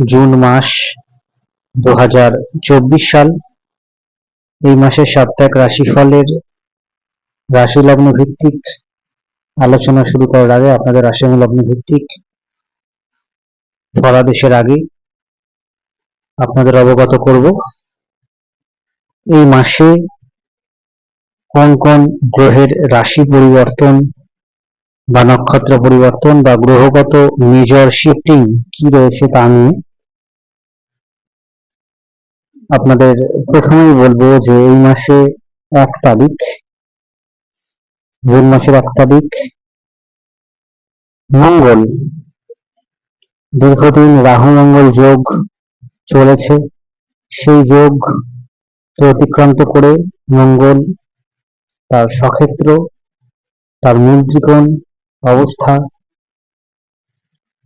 June মাস দু হাজার চব্বিশ সাল। এই মাসের সাপ্তাহিক রাশিফলের রাশি লগ্ন ভিত্তিক আলোচনা শুরু করার আগে আপনাদের রাশি লগ্ন ভিত্তিক ফলাদেশের আগে আপনাদের অবগত করব। এই মাসে কোন কোন গ্রহের রাশি পরিবর্তন বা নক্ষত্র পরিবর্তন বা গ্রহগত মেজর শিফটিং কি রয়েছে তা নিয়ে আপনাদের প্রথমেই বলব যে এই মাসে এক তারিখ, জুন মাসের এক তারিখ, মঙ্গল। দীর্ঘদিন রাহু মঙ্গল যোগ চলেছে। সেই যোগ অতিক্রান্ত করে মঙ্গল তার সক্ষেত্র, তার মূল অবস্থা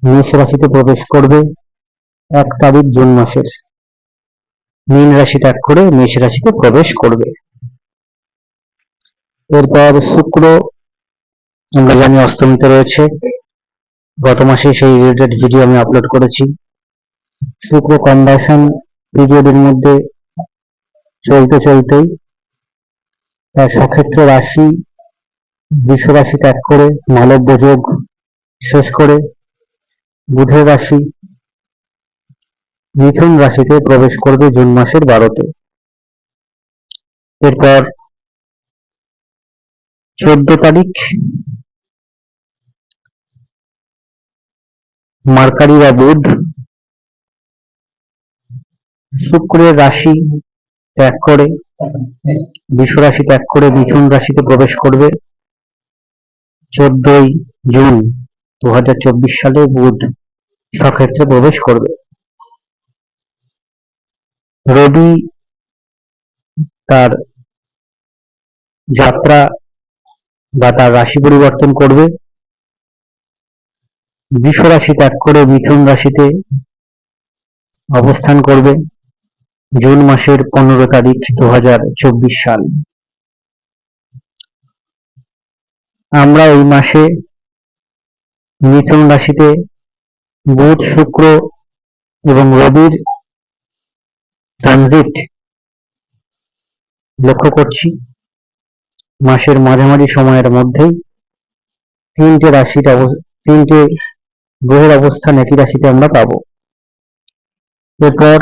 মেষ রাশিতে প্রবেশ করবে এক তারিখ জুন মাসের। মীন রাশি ত্যাগ করে মেষ রাশিতে প্রবেশ করবে। এরপর শুক্র, আমরা জানি অস্তমিতে রয়েছে। গত মাসে সেই রিলেটেড ভিডিও আমি আপলোড করেছি। শুক্র কনভার্সন পিরিয়ডের মধ্যে চলতে চলতেই তার সক্ষেত্র রাশি বৃষ রাশি ত্যাগ করে, মালব্য যোগ শেষ করে, বুধের রাশি মিথুন রাশিতে প্রবেশ করবে জুন মাসের বারোতে। এরপর চোদ্দ তারিখ মার্কারি বা বুধ, শুক্রের রাশি ত্যাগ করে বৃষ রাশি ত্যাগ করে মিথুন রাশিতে প্রবেশ করবে চোদ্দই জুন দু হাজার চব্বিশ সালে বুধ সক্ষেত্রে প্রবেশ করবে। রবি তার যাত্রা বা তার রাশি পরিবর্তন করবে। বৃষ রাশি ত্যাগ করে মিথুন রাশিতে অবস্থান করবে জুন মাসের পনেরো তারিখ দু হাজার চব্বিশ সাল। আমরা এই মাসে মিথুন রাশিতে বুধ, শুক্র এবং রবির ট্রানজিট লক্ষ্য করছি। মাসের মাঝামাঝি সময়ের মধ্যেই তিনটে রাশির তিনটে গ্রহের অবস্থান একই রাশিতে আমরা পাবো। এরপর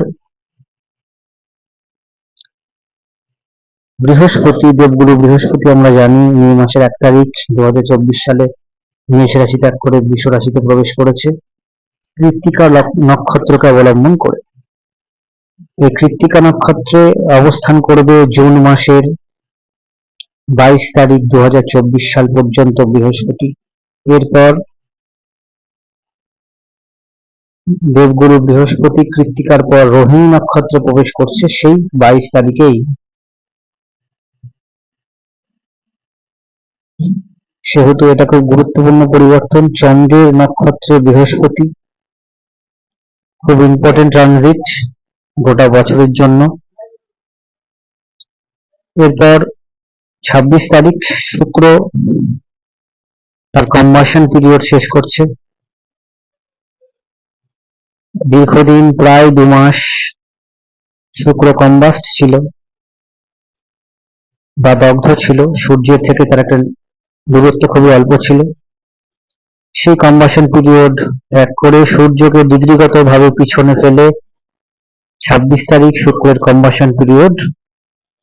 বৃহস্পতি, দেবগুরু বৃহস্পতি আমরা জানি, মে মাসের এক তারিখ দু হাজার চব্বিশ সালে মেষ রাশি ত্যাগ করে বৃষ রাশিতে প্রবেশ করেছে। কৃত্তিকা নক্ষত্রকে অবলম্বন করে। এই কৃত্তিকা নক্ষত্রে অবস্থান করবে জুন মাসের বাইশ তারিখ দু হাজার চব্বিশ সাল পর্যন্ত বৃহস্পতি। এরপর দেবগুরু বৃহস্পতি কৃত্তিকার পর রোহিণী নক্ষত্রে প্রবেশ করছে সেই বাইশ তারিখেই। সেহেতু এটা খুব গুরুত্বপূর্ণ পরিবর্তন, চন্দ্রের নক্ষত্রে বৃহস্পতি, খুব ইম্পর্টেন্ট ট্রানজিট গোটা বছরের জন্য। এরপর ছাব্বিশ তারিখ, শুক্র, তার কম্বাসন পিরিয়ড শেষ করছে। দীর্ঘদিন, প্রায় দু মাস শুক্র কম্বাস্ট ছিল বা দগ্ধ ছিল। সূর্যের থেকে তার একটা দূরত্ব খুবই অল্প ছিল। সেই কম্বাসন পিরিয়ড ত্যাগ করে সূর্যকে ডিগ্রিগত ভাবে পিছনে ফেলে ছাব্বিশ তারিখ শুক্রের কম্বাসন পিরিয়ড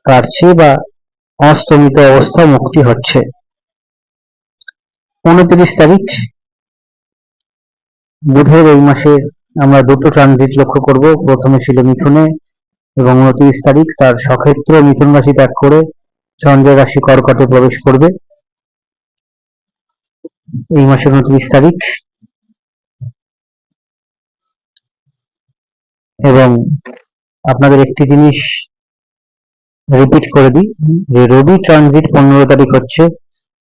কাটছে বা অস্তমিত অবস্থা মুক্তি হচ্ছে। উনত্রিশ তারিখ, বুধের এই মাসে আমরা দুটো ট্রানজিট লক্ষ্য করব। প্রথমে ছিল মিথুনে এবং উনত্রিশ তারিখ তার সক্ষেত্র মিথুন রাশি ত্যাগ করে চন্দ্রের রাশি কর্কটে প্রবেশ করবে। এই মাসের উনত্রিশ তারিখ এবং আপনাদের একটি জিনিস রিপিট করে দিই, যে রবি ট্রানজিট পনেরো তারিখ হচ্ছে।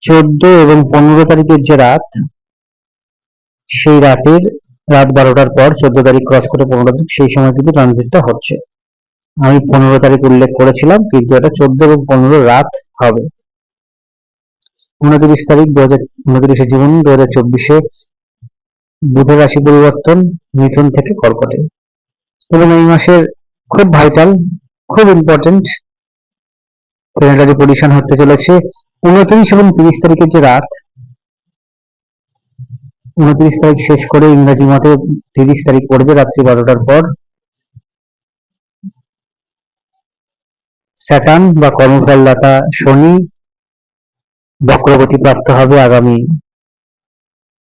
চোদ্দ এবং পনেরো তারিখের যে রাত, সেই রাতের রাত বারোটার পর চোদ্দ তারিখ ক্রস করে পনেরো তারিখ, সেই সময় কিন্তু ট্রানজিটটা হচ্ছে। আমি পনেরো তারিখ উল্লেখ করেছিলাম, কিন্তু এটা চোদ্দ এবং পনেরো রাত হবে। উনত্রিশ তারিখ দু হাজার, উনত্রিশে জুন দু হাজার চব্বিশে বুধের রাশি পরিবর্তন, মিথুন থেকে কর্কটে। এবং এই মাসের খুব ভাইটাল খুব ইম্পর্টেন্ট প্ল্যানেটারি পজিশন হতে চলেছে। উনত্রিশ এবং তিরিশ তারিখের যে রাত, উনত্রিশ তারিখ শেষ করে ইংরাজি মতে তিরিশ তারিখ পড়বে রাত্রি বারোটার পর। স্যাটার্ন বা কর্মফলদাতা শনি, বক্রগতি প্রাপ্ত হবে আগামী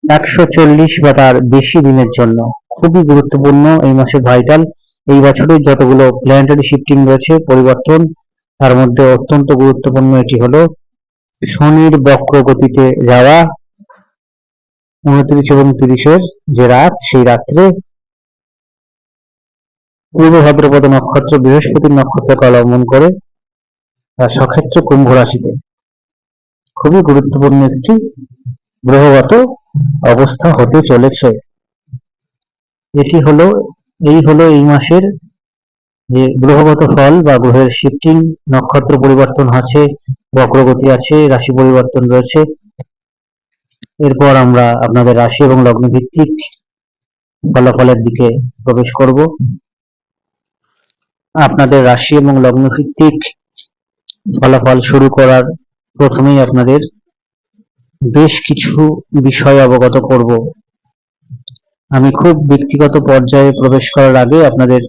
একশো চল্লিশ বা তার বেশি দিনের জন্য। খুবই গুরুত্বপূর্ণ এই মাসে ভাইটাল এই বছরের যতগুলো প্ল্যানেটারি শিফটিং রয়েছে, পরিবর্তন, তার মধ্যে অত্যন্ত গুরুত্বপূর্ণ এটি হলো শনির বক্র গতিতে যাওয়া, উনত্রিশ এবং তিরিশের যে রাত, সেই রাত্রে পূর্ব ভাদ্রপদ নক্ষত্র বৃহস্পতির নক্ষত্রকে অবলম্বন করে তার সক্ষেত্র কুম্ভ রাশিতে। খুবই গুরুত্বপূর্ণ একটি গ্রহগত অবস্থা হতে চলেছে। এটি হলো, এই হলো এই মাসের যে গ্রহগত ফল বা গ্রহের শিফটিং, নক্ষত্র পরিবর্তন আছে বক্রগতি আছে, রাশি পরিবর্তন রয়েছে। এরপর আমরা আপনাদের রাশি এবং লগ্ন ভিত্তিক ফলাফলের দিকে প্রবেশ করব। আপনাদের রাশি এবং লগ্ন ভিত্তিক ফলাফল শুরু করার প্রথমেই আপনাদের বেশ কিছু বিষয় অবগত করব। আমি খুব ব্যক্তিগত পর্যায়ে প্রবেশ করার আগে আপনাদের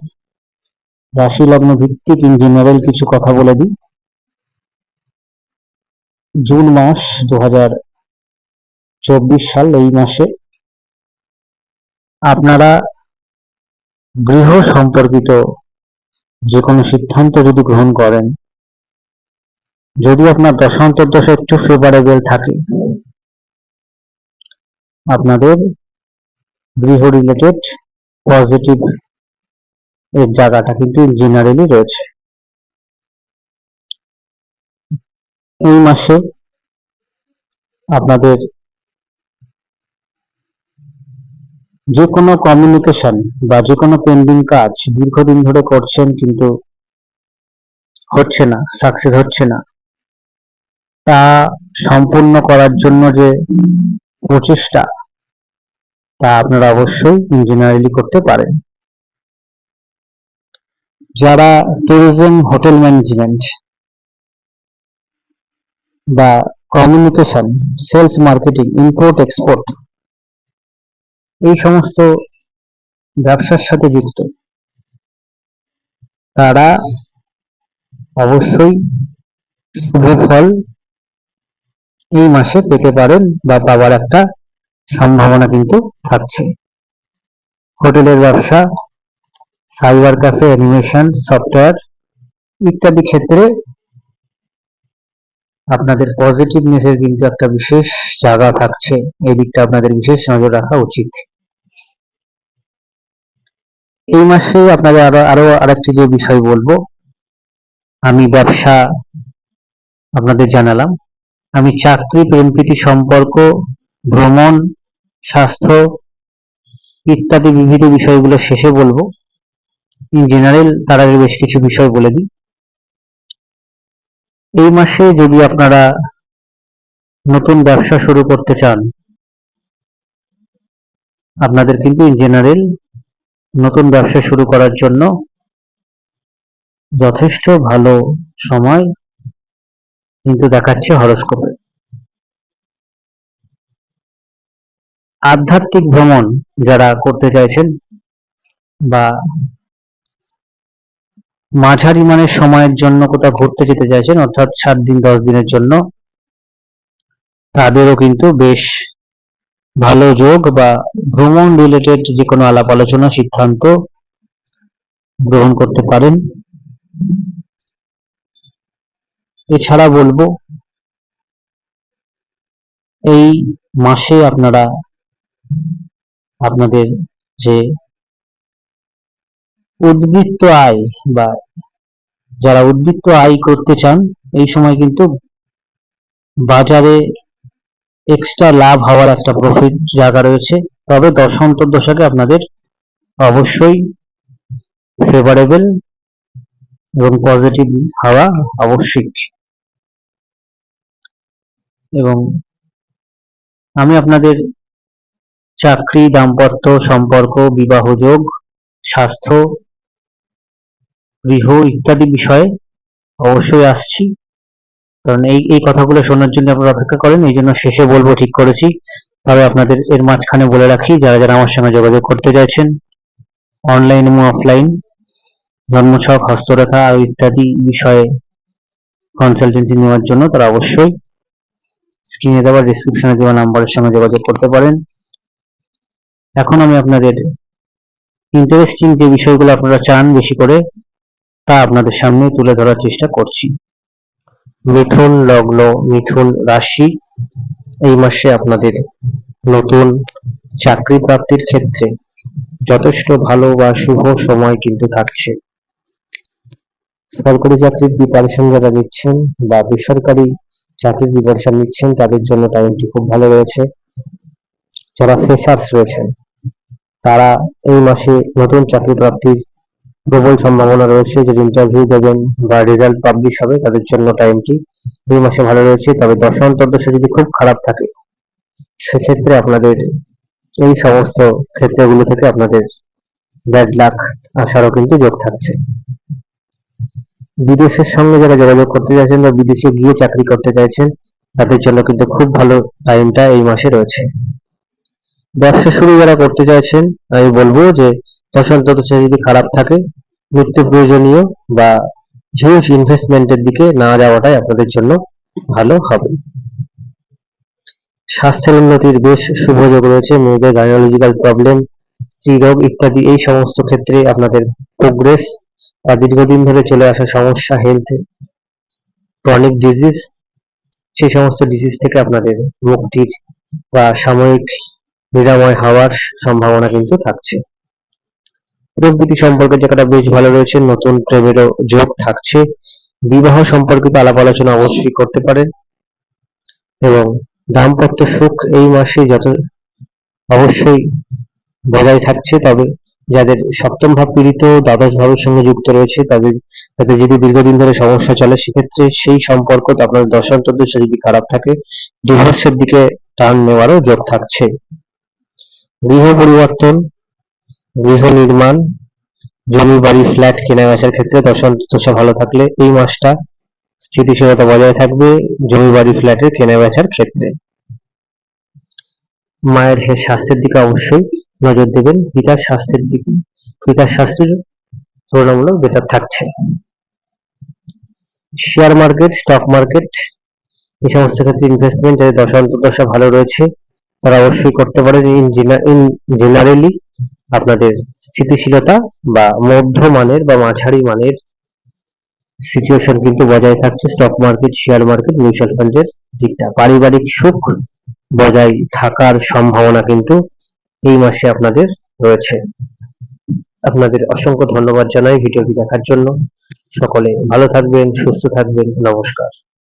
রাশি লগ্ন ভিত্তিক ইন জেনারেল কিছু কথা বলে দিই। জুন মাস দু চব্বিশ সাল, এই মাসে আপনারা গৃহ সম্পর্কিত যে কোনো সিদ্ধান্ত যদি গ্রহণ করেন, যদি আপনার দশান্তর্দশ একটু ফেভারেবল থাকে, আপনাদের গৃহ রিলেটেড পজিটিভ এর জায়গাটা কিন্তু জেনারেলি রয়েছে। এই মাসে আপনাদের যে কোনো কমিউনিকেশন বা যে কোনো পেন্ডিং কাজ দীর্ঘদিন ধরে করছেন কিন্তু হচ্ছে না সাকসেস হচ্ছে না, তা সম্পূর্ণ করার জন্য যে প্রচেষ্টা তা আপনারা অবশ্যই ইঞ্জিনিয়ারিং করতে পারেন। যারা ট্যুরিজম হোটেল ম্যানেজমেন্ট বা communication sales marketing import export এই সমস্ত ব্যবসার সাথে যুক্ত, তারা অবশ্যই শুভ ফল এই মাসে পেতে পারেন বা পাওয়ার একটা সম্ভাবনা কিন্তু থাকছে। হোটেলের ব্যবসা, সাইবার ক্যাফে, অ্যানিমেশন, সফটওয়্যার ইত্যাদি ক্ষেত্রে আপনাদের পজিটিভনেসের কিন্তু একটা বিশেষ জায়গা থাকছে। এই দিকটা আপনাদের বিশেষ নজর রাখা উচিত। এই মাসে আপনাদের আরও আরও আরেকটি যে বিষয় বলব, আমি ব্যবসা আপনাদের জানালাম। আমি চাকরি প্রেমপ্রীতি সম্পর্ক, ভ্রমণ স্বাস্থ্য ইত্যাদি বিবিধ বিষয়গুলো শেষে বলব। ইন জেনারেল তার আগে বেশ কিছু বিষয় বলে দিই। এই মাসে যদি আপনারা নতুন ব্যবসা শুরু করতে চান, আপনাদের কিন্তু ইন জেনারেল নতুন ব্যবসা শুরু করার জন্য যথেষ্ট ভালো সময় কিন্তু দেখাচ্ছে হরস্কোপে আধ্যাত্মিক ভ্রমণ যারা করতে চাইছেন বা মাঝারি মানের সময়ের জন্য কোথাও ঘুরতে যেতে চাইছেন, অর্থাৎ সাত দিন, দশ দিনের জন্য, তাদেরও কিন্তু বেশ ভালো যোগ বা ভ্রমণ রিলেটেড যে কোনো আলাপ আলোচনা, সিদ্ধান্ত গ্রহণ করতে পারেন। এছাড়া বলব, এই মাসে আপনারা আপনাদের যে উদ্বৃত্ত আয় বা যারা উদ্বৃত্ত আয় করতে চান, এই সময় কিন্তু বাজারে এক্সট্রা লাভ হওয়ার একটা প্রফিট জায়গা রয়েছে। তবে দশান্তর দশাকে আপনাদের অবশ্যই ফেভারেবল এবং পজিটিভ হওয়া আবশ্যিক। এবং আমি আপনাদের চাকরি, দাম্পত্য সম্পর্ক, বিবাহ যোগ, স্বাস্থ্য, গৃহ ইত্যাদি বিষয়ে অবশ্যই আসছি। কারণ এই এই কথাগুলো শোনার জন্য আপনারা অপেক্ষা করেন, এই জন্য শেষে বলব ঠিক করেছি। তবে আপনাদের এর মাঝখানে বলে রাখি, যারা যারা আমার সঙ্গে যোগাযোগ করতে চাইছেন, অনলাইন এবং অফলাইন জন্মছক হস্তরেখা আর ইত্যাদি বিষয়ে কনসালটেন্সি নেওয়ার জন্য তারা অবশ্যই স্ক্রিনে দেওয়া ডিসক্রিপশনে দেওয়া নাম্বারের সঙ্গে যোগাযোগ করতে পারেন। এখন আমি আপনাদের ইন্টারেস্টিং যে বিষয়গুলো আপনারা চান বেশি করে, তা আপনাদের সামনে তুলে ধরার চেষ্টা করছি। মিথুন লগ্ন, মিথুন রাশি, এই মাসে আপনাদের নতুন চাকরি প্রাপ্তির ক্ষেত্রে যথেষ্ট ভালো বা শুভ সময় কিন্তু থাকছে। সরকারি চাকরির প্রিপারেশন যারা নিচ্ছেন বা বেসরকারি চাকরির প্রিপারেশন নিচ্ছেন, তাদের জন্য টাইমটি খুব ভালো রয়েছে। যারা ফ্রেশার্স রয়েছেন তারা এই মাসে নতুন চাকরি প্রাপ্তির প্রবল সম্ভাবনা রয়েছে। যদি ইন্টারভিউ দেবেন বা রেজাল্ট পাবলিশ হবে, তাদের জন্য টাইমটি এই মাসে ভালো রয়েছে। তবে দশান্তর্দশা যদি খুব খারাপ থাকে, সেক্ষেত্রে আপনাদের এই সমস্ত ক্ষেত্রগুলো থেকে আপনাদের ব্যাড লাক আসারও কিন্তু যোগ থাকছে। বিদেশের সঙ্গে যারা যোগাযোগ করতে চাইছেন বা বিদেশে গিয়ে চাকরি করতে চাইছেন, তাদের জন্য কিন্তু খুব ভালো টাইমটা এই মাসে রয়েছে। ব্যবসা শুরু যারা করতে চাইছেন, আমি বলব যে দশান্তদশা যদি খারাপ থাকে, নিত্য প্রয়োজনীয় বা হিউজ ইনভেস্টমেন্টের দিকে না যাওয়াটাই আপনাদের জন্য ভালো হবে। স্বাস্থ্যের উন্নতির বেশ শুভযোগ রয়েছে, মেয়েদের গাইনোলজিক্যাল প্রবলেম স্ত্রী রোগ ইত্যাদি, এই সমস্ত ক্ষেত্রে আপনাদের প্রোগ্রেস বা দীর্ঘদিন ধরে চলে আসা সমস্যা হেলথ ক্রনিক ডিজিজ সেই সমস্ত ডিজিজ থেকে আপনাদের মুক্তির বা সাময়িক নিরাময় হওয়ার সম্ভাবনা কিন্তু থাকছে। প্রকৃতি সম্পর্কে জায়গাটা বেশ ভালো রয়েছে, নতুন প্রেমেরও যোগ থাকছে। বিবাহ সম্পর্কিত আলাপ আলোচনা অবশ্যই করতে পারেন। এবং দাম্পত্য সুখ এই মাসে যত অবশ্যই বজায় থাকছে, তবে যাদের সপ্তম ভাব পীড়িত, দ্বাদশ ভাবের সঙ্গে যুক্ত রয়েছে, তাদের তাদের যদি দীর্ঘদিন ধরে সমস্যা চলে, সেক্ষেত্রে সেই সম্পর্ক আপনার দশান্তর্দশা যদি খারাপ থাকে ডিভোর্সের দিকে টান নেওয়ারও যোগ থাকছে। গৃহ পরিবর্তন, গৃহ নির্মাণ, জমি, বাড়ি, ফ্ল্যাট কেনা বেচার ক্ষেত্রে দশা ভালো থাকলে এই মাসটা স্থিতিশীলতা বজায় থাকবে জমি, বাড়ি ফ্ল্যাটের কেনা বেচার ক্ষেত্রে। মায়ের হে স্বাস্থ্যের দিকে অবশ্যই নজর দেবেন, পিতার স্বাস্থ্যের দিকে, পিতার স্বাস্থ্য তুলনামূলক বেটার থাকছে। শেয়ার মার্কেট স্টক মার্কেট এই সমস্ত ক্ষেত্রে ইনভেস্টমেন্ট যাদের দশা অন্তর্দশা ভালো রয়েছে। তারা অবশ্যই করতে পারেন ইন জেনারেলি আপনাদের স্থিতিশীলতা বা মধ্যমানের বা মাঝারি মানের সিচুয়েশন কিন্তু বজায় থাকছে। Stock market share market mutual ফান্ডের দিকটা। পারিবারিক সুখ বজায় থাকার সম্ভাবনা কিন্তু এই মাসে আপনাদের রয়েছে। আপনাদের অসংখ্য ধন্যবাদ জানাই ভিডিওটি দেখার জন্য। সকলে ভালো থাকবেন, সুস্থ থাকবেন। নমস্কার।